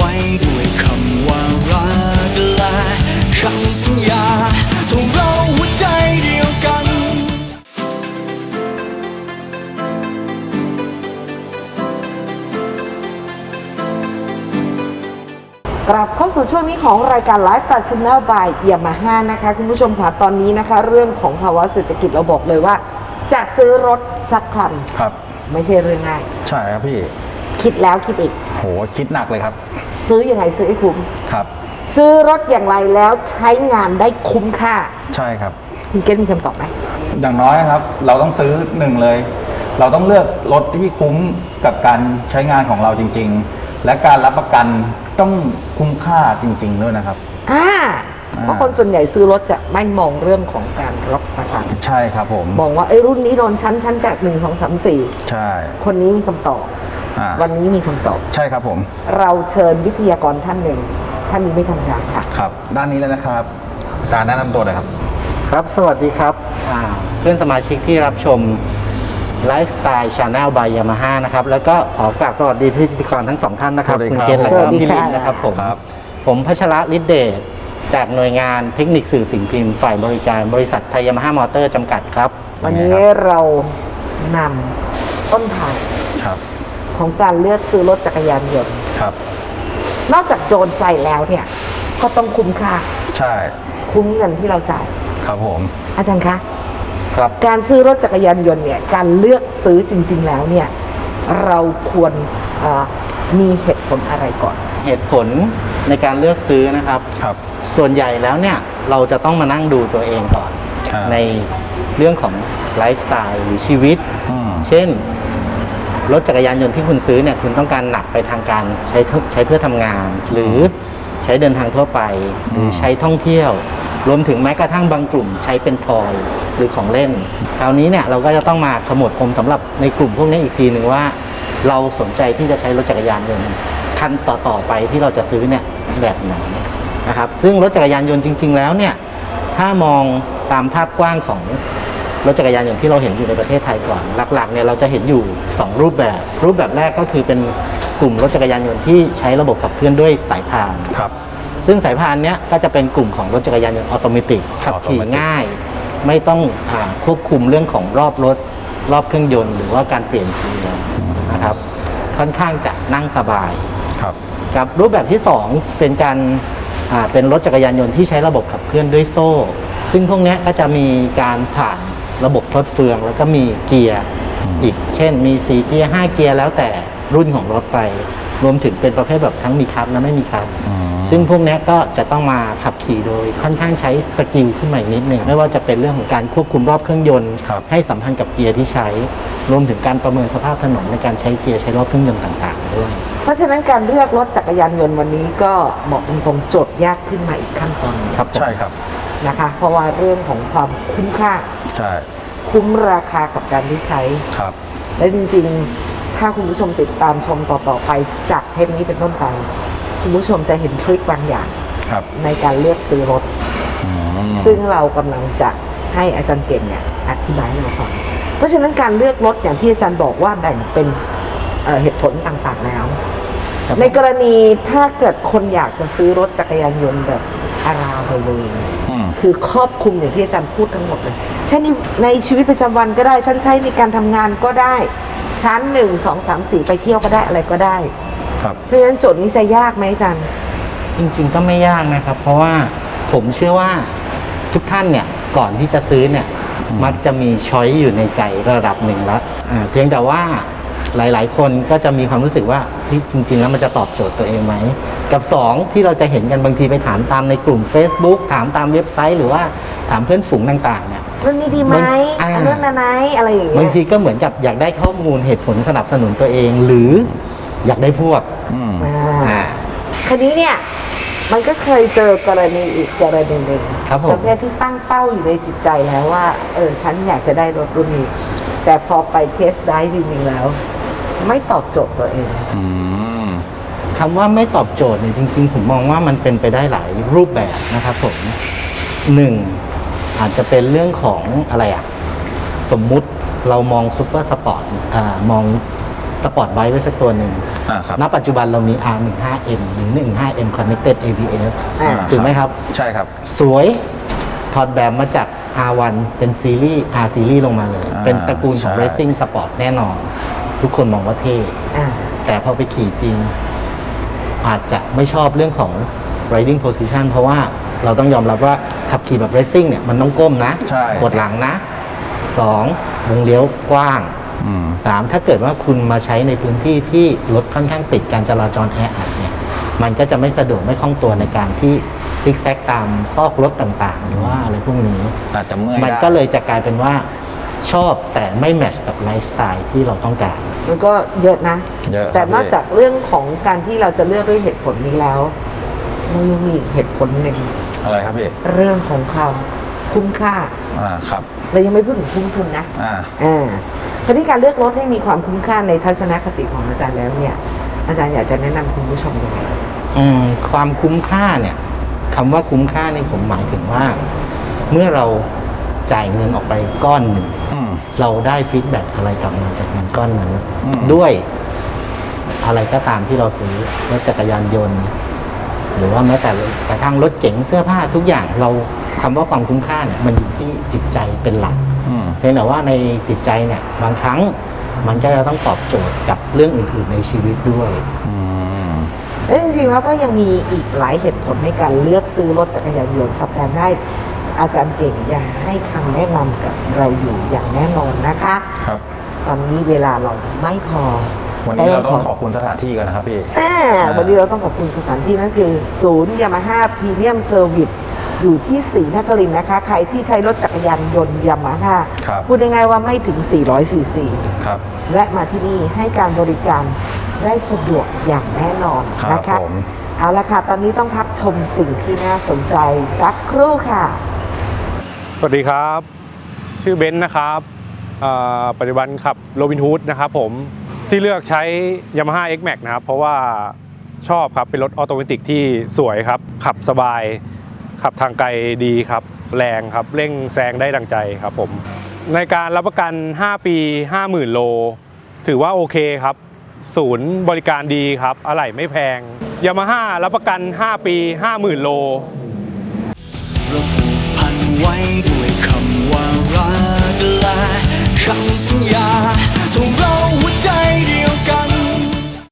ไว้ด้วยคำว่ารักและคำสัญญาทงเราหัวใจเดียวกัน กลับเข้าสู่ช่วงนี้ของรายการ Lifestyle Channel by Yamaha นะคะ คุณผู้ชมค่ะตอนนี้นะคะ เรื่องของภาวะเศรษฐกิจเราบอกเลยว่า จะซื้อรถสักคัน ครับ ไม่ใช่เรื่องง่าย ใช่ครับพี่ คิดแล้วคิดอีก โหคิดหนักเลยครับ ซื้ออยังไงซื้อให้คุ้ม ครับ ซื้อรถอย่างไรแล้วใช้งานได้คุ้มค่า ใช่ครับ คุณเกณฑ์มีคำตอบไหม อย่างน้อยครับ เราต้องซื้อหนึ่งเลย เราต้องเลือกรถที่คุ้มกับการใช้งานของเราจริง ๆ และการรับประกันต้องคุ้มค่าจริง ๆ ด้วยนะครับ อ่าอ่าเพราะคนส่วนใหญ่ซื้อรถจะไม่มองเรื่องของการรับประกัน ใช่ครับผม มองว่าไอ้ยรุ่นนี้โดนชั้นชั้นจากหนึ่งสองสามสี่ใช่ คนนี้มีคำตอบ อ่า วันนี้มีคำตอบ ใช่ครับผมเราเชิญวิทยากรท่านหนึ่ง ท่านนี้ไม่ธรรมดาค่ะ ครับ ด้านนี้เลยนะครับอาจารย์แนะนำตัวหน่อยครับ ครับ สวัสดีครับอ่าเพื่อนสมาชิกที่รับชมไลฟ์สไตล์ชาแนลบายยามาฮ่านะครับ แล้วก็ขอกราบสวัสดีพิธีกรทั้งสองท่านนะครับสวัสดีคุณครับ เกณฑ์และสวัก็สดีพี่ลิค่ะ นนะครับผม ครับ ผมพัชระฤทธิเดชจากหน่วยงานเทคนิคสื่อสิ่งพิมพ์ฝ่ายบริการบริษัทไทยยามาฮ่ามอเตอร์จำกัดครับ วันนี้เรานำต้นทางครับ ของการเลือกซื้อรถจักรยานยนต์ ครับ นอกจากโดนใจแล้วเนี่ย ก็ต้องคุ้มค่า ใช่ คุ้มเงินที่เราจ่าย ครับผม อาจารย์คะ ครับ การซื้อรถจักรยานยนต์เนี่ย การเลือกซื้อจริง ๆ แล้วเนี่ย เราควรเอ่อมีเหตุผลอะไรก่อน เหตุผลในการเลือกซื้อนะครับ ครับ ส่วนใหญ่แล้วเนี่ยเราจะต้องมานั่งดูตัวเองก่อน อ่า ในเรื่องของไลฟ์สไตล์หรือชีวิต อืม เช่น รถจักรยานยนต์ที่คุณซื้อเนี่ยคุณต้องการหนักไปทางการใช้ใช้เพื่อทำงาน หรือใช้เดินทางทั่วไป หรือใช้ท่องเที่ยว รวมถึงแม้กระทั่งบางกลุ่มใช้เป็นทอยหรือของเล่น คราวนี้เนี่ยเราก็จะต้องมาขมวดปมสำหรับในกลุ่มพวกนี้อีกทีหนึ่งว่า เราสนใจที่จะใช้รถจักรยานยนต์คันต่อๆไปที่เราจะซื้อเนี่ยแบบไหนนะครับซึ่งรถจักรยานยนต์จริง ๆ แล้วเนี่ยถ้ามองตามภาพกว้างของ รถจักรยานยนต์ที่เราเห็นอยู่ในประเทศไทยก่อน หลักๆเนี่ยเราจะเห็นอยู่ 2 รูปแบบ รูปแบบแรกก็คือเป็นกลุ่มรถจักรยานยนต์ที่ใช้ระบบขับเคลื่อนด้วยสายพาน ครับ ซึ่งสายพานเนี้ยก็จะเป็นกลุ่มของรถจักรยานยนต์ออโตเมติกขับขี่ Automatic ง่าย ไม่ต้องอาควบคุมเรื่องของรอบรถ รอบเครื่องยนต์ หรือว่าการเปลี่ยนเกียร์นะครับ ค่อนข้างจะนั่งสบายครับกับรูปแบบที่ 2 เป็นการอ่าเป็นรถจักรยานยนต์ที่ใช้ระบบขับเคลื่อนด้วยโซ่ ซึ่งพวกเนี้ยก็จะมีการผ่าน ระบบทดเฟืองแล้วก็มีเกียร์อีก เช่น มี 4 เกียร์ 5 เกียร์แล้วแต่รุ่นของรถไป รวมถึงเป็นประเภทแบบทั้งมีคับและไม่มีคับอืมซึ่งพวกเนี้ยก็จะต้องมาขับขี่โดยค่อนข้างใช้สกิลขึ้นมาอีกนิดหนึ่ง ไม่ว่าจะเป็นเรื่องของการควบคุมรอบเครื่องยนต์ครับให้สัมพันธ์กับเกียร์ที่ใช้ รวมถึงการประเมินสภาพถนนในการใช้เกียร์ใช้รอบเครื่องยนต์ต่างๆด้วย เพราะฉะนั้นการเลือกรถจักรยานยนต์วันนี้ก็บอกตรงๆโจทย์ยากขึ้นมาอีกขั้นตอนหนึ่งครับผมใช่ครับนะคะ เพราะว่าเรื่องของความคุ้มค่า ใช่คุ้มราคากับการที่ใช้ ครับ และจริงๆ ถ้าคุณผู้ชมติดตามชมต่อๆไปจากเทปนี้เป็นต้นไป คุณผู้ชมจะเห็นทริคบางอย่างครับในการเลือกซื้อรถ อืมซึ่งเรากำลังจะให้อาจารย์เก่งเนี่ยอธิบายให้เราฟัง เพราะฉะนั้นการเลือกรถอย่างที่อาจารย์บอกว่าแบ่งเป็นเอ่อเหตุผลต่างๆแล้ว ครับในกรณีถ้าเกิดคนอยากจะซื้อรถจักรยานยนต์แบบอาราวเลยอืมคือครอบคลุมอย่างที่อาจารย์พูดทั้งหมดเลยใช้ในในชีวิตประจำวันก็ได้ ฉันใช้ในการทำงานก็ได้ ชั้นหนึ่งสองสามสี่ไปเที่ยวก็ได้อะไรก็ได้ ครับเพราะฉะนั้นโจทย์นี้จะยากไหมอาจารย์จริงๆก็ไม่ยากนะครับ เพราะว่าผมเชื่อว่าทุกท่านเนี่ยก่อนที่จะซื้อเนี่ยมักจะมีช้อยอยู่ในใจระดับหนึ่งแล้วอ่าเพียงแต่ว่าหลาย ๆ คนก็จะมีความรู้สึกว่าเฮ้ยจริง ๆ แล้วมันจะตอบโจทย์ตัวเองไหม กับสองที่เราจะเห็นกันบางทีไปถามตามในกลุ่ม Facebook ถามตามเว็บไซต์ หรือว่าถามเพื่อนฝูงต่างๆเนี่ย เรื่องนี้ดีไหมมันอ่า อันนั้นนะไหนอะไรอย่างเงี้บางยทีก็เหมือนกับอยากได้ข้อมูลเหตุผลสนับสนุนตัวเอง หรืออยากได้พวกอืม อ่าอ่า คันนี้เนี่ยมันก็เคยเจอกรณีอีกกรณีหนึ่งครับผม ประเภทที่ตั้งเป้าอยู่ในจิตใจแล้วว่าเออฉันอยากจะได้รถรุ่นนี้ แต่พอไปเทสได้จริงๆแล้ว ไม่ตอบโจทย์ตัวเอง อืม คำว่าไม่ตอบโจทย์เนี่ยจริงๆ ผมมองว่ามันเป็นไปได้หลายรูปแบบนะครับผมหนึ่งอาจจะเป็นเรื่องของอะไรอะสมมุติเรามองซูเปอร์สปอร์ตอ่ามองสปอร์ตไบค์ไว้สักตัวหนึ่งอ่าครับ ณปัจจุบันเรามี R15M หรือ 15M Connected ABS อ่า ถูกไหมครับ ใช่ครับ สวยถอดแบบมาจาก R1 เป็นซีรีส์ R ซีรีส์ลงมาเลย อ่าเป็นตระกูลของ ใช่ Racing Sport แน่นอน ทุกคนมองว่าเท่ อ่า แต่พอไปขี่จริง อาจจะไม่ชอบเรื่องของ riding position เพราะว่าเราต้องยอมรับว่าขับขี่แบบ racing เนี่ยมันต้องก้มนะใช่ กดหลังนะสองวงเลี้ยวกว้าง อืม สามถ้าเกิดว่าคุณมาใช้ในพื้นที่ที่รถค่อนข้างติดการจราจรแออัดเนี่ยมันก็จะไม่สะดวกไม่คล่องตัวในการที่ซิกแซกตามซอกรถต่างๆ หรือว่าอะไรพวกนี้ อาจจะเมื่อยมันได้ ก็เลยจะกลายเป็นว่า ชอบแต่ไม่แมทช์กับไลฟ์สไตล์ที่เราต้องการ มันก็เยอะนะ เยอะครับแต่นอกพี่ จากเรื่องของการที่เราจะเลือกด้วยเหตุผลนี้แล้วมันยังมีอีกเหตุผลหนึ่งอะไรครับพี่เรื่องของความคุ้มค่าอ่าครับเรายังไม่พูดถึงคุ้มทุนนะอ่าอ่าคราวนี้การเลือกรถให้มีความคุ้มค่าในทัศนคติของอาจารย์แล้วเนี่ย อาจารย์อยากจะแนะนำคุณผู้ชมยังไง อืมความคุ้มค่าเนี่ยคำว่าคุ้มค่านี่ผมหมายถึงว่า เมื่อเรา จ่ายเงินออกไปก้อนหนึ่งอืม เราได้ฟีดแบ็กอะไรกลับมาจากเงินก้อนนั้น อืม ด้วยอะไรก็ตามที่เราซื้อรถจักรยานยนต์ หรือว่าแม้แต่กระทั่งรถเก๋งเสื้อผ้าทุกอย่างเราคำว่าความคุ้มค่าเนี่ยมันอยู่ที่จิตใจเป็นหลัก อืม เพียงแต่ว่าในจิตใจเนี่ยบางครั้งมันก็จะต้องตอบโจทย์กับเรื่องอื่นๆในชีวิตด้วย อืม และจริงๆแล้วก็ยังมีอีกหลายเหตุผลในการเลือกซื้อรถจักรยานยนต์สัปดาห์ได้ อาจารย์เก่งยังให้คำแนะนำกับเราอยู่อย่างแน่นอนนะคะ ครับ ตอนนี้เวลาเราไม่พอวันนี้เราต้องขอบคุณสถานที่กันนะครับพี่อ่าวันนี้เราต้องขอบคุณสถานที่นั่นคือศูนย์ยามาฮ่าพรีเมียมเซอร์วิสอยู่ที่ศรีนครินทร์นะคะ ใครที่ใช้รถจักรยานยนต์ยามาฮ่าครับพูดง่ายๆว่าไม่ถึง 400ซีซีครับแวะมาที่นี่ให้การบริการได้สะดวกอย่างแน่นอนครับนะคะผมเอาละค่ะ ตอนนี้ต้องพักชมสิ่งที่น่าสนใจสักครู่ค่ะ สวัสดีครับ ชื่อเบนซ์นะครับปัจจุบันขับโรบินฮูดนะครับผมที่เลือกใช้ Yamaha X Max นะครับ เพราะว่าชอบครับ เป็นรถออโตเมติกที่สวยครับ ขับสบาย ขับทางไกลดีครับ แรงครับ เร่งแซงได้ดังใจครับผม ในการรับประกัน 5 ปี 50,000 โล ถือว่าโอเคครับ ศูนย์บริการดีครับ อะไหล่ไม่แพง Yamaha รับประกัน 5 ปี 50,000 โลเราผูกพัน ไว้ด้วยคำว่ารักและคำสัญญาทงเราหัวใจเดียว